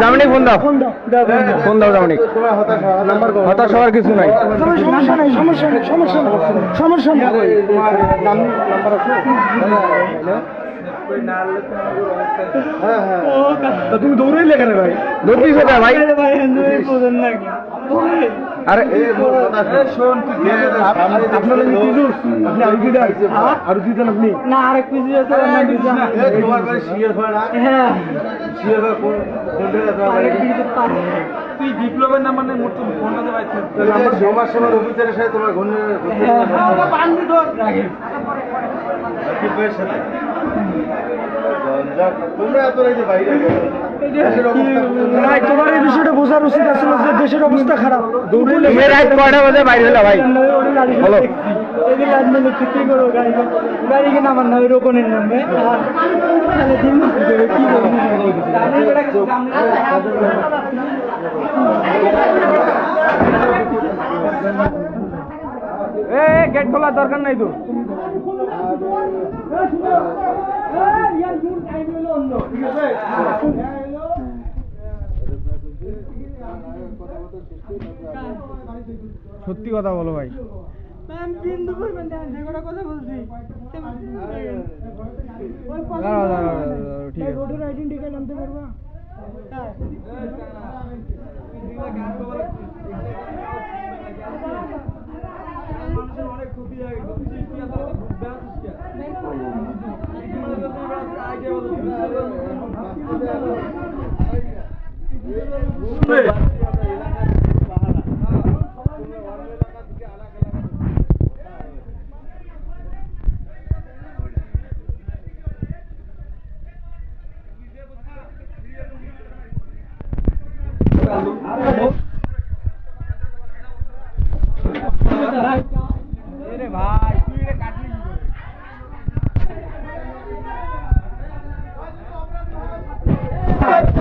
জামিনি phone দাও। Phone দাও। জামিনি। হতাশ হওয়ার কিছু নাই। সমস্যা নাই সমস্যা নাই সমস্যা নাই সমস্যা নাই। তুমি দৌড়াইলে কেন ভাই। কোথায় ভাই। আরে আপনার আর দুজন আপনি। না আরেক পিস তোমার বাড়ি শিয়ার হয় না হ্যাঁ। শিয়ার হয় কোন তুই বিপ্লবের নাম মানে মোট আমার জমার সময় অফিসারের সাথে তোমার ঘণ্টা রাকিবের সাথে? তোমরা এত রাইতে বাইরে ভাই তোমার এই বিষয়টা বোঝার উচিত আসলে যে দেশের অবস্থা খারাপ তুমি রাত কয়টা বাজে বাইরে হলে ভাই বলো গাড়ি কিনা আমার নামে রোকনের নামে আর তাহলে দিন কি এ গেট খোলার দরকার নাই তো সত্যি কথা বলো ভাই বিন্দু করবেন যে কটা কথা বলছি দাঁড়াও দাঁড়াও দাঁড়াও, ঠিক আছে রোডের আইডেন্টি কার্ড আনতে পারবা অনেক ক্ষতি হয় সৃষ্টি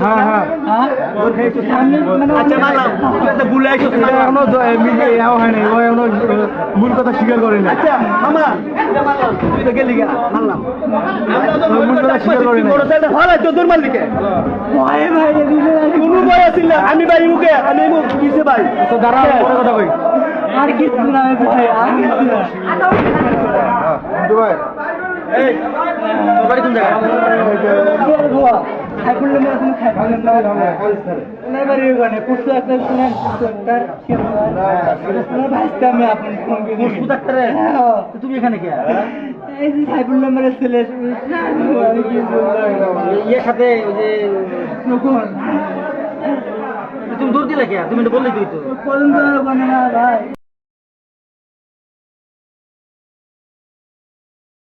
হ্যাঁ হ্যাঁ হ্যাঁ হ্যাঁ মানে মিলে হয় কথা স্বীকার করে না কথা করে না ভয়ে ভাই দিলে আমি ভাই মুখে আমি কিসে ভাই। তো কথা কই। আর কিছু না ভাই আর না ভাই এই তোর বাড়ি কোন গোয়া। তুমি খাই না। ওখানে। একটা শুনেন পরশু একটা ভাইস্তে আমি আপনার ফোন করে। পরশু ডাক্তারে তুমি এখানে কে? এই যে সাইফুল নাম্বারের ছেলে। আমি কি বলব ইয়ের সাথে ওই যে নকুল। তুমি দূর দিলে কে? তুমি তো বললি তুই তো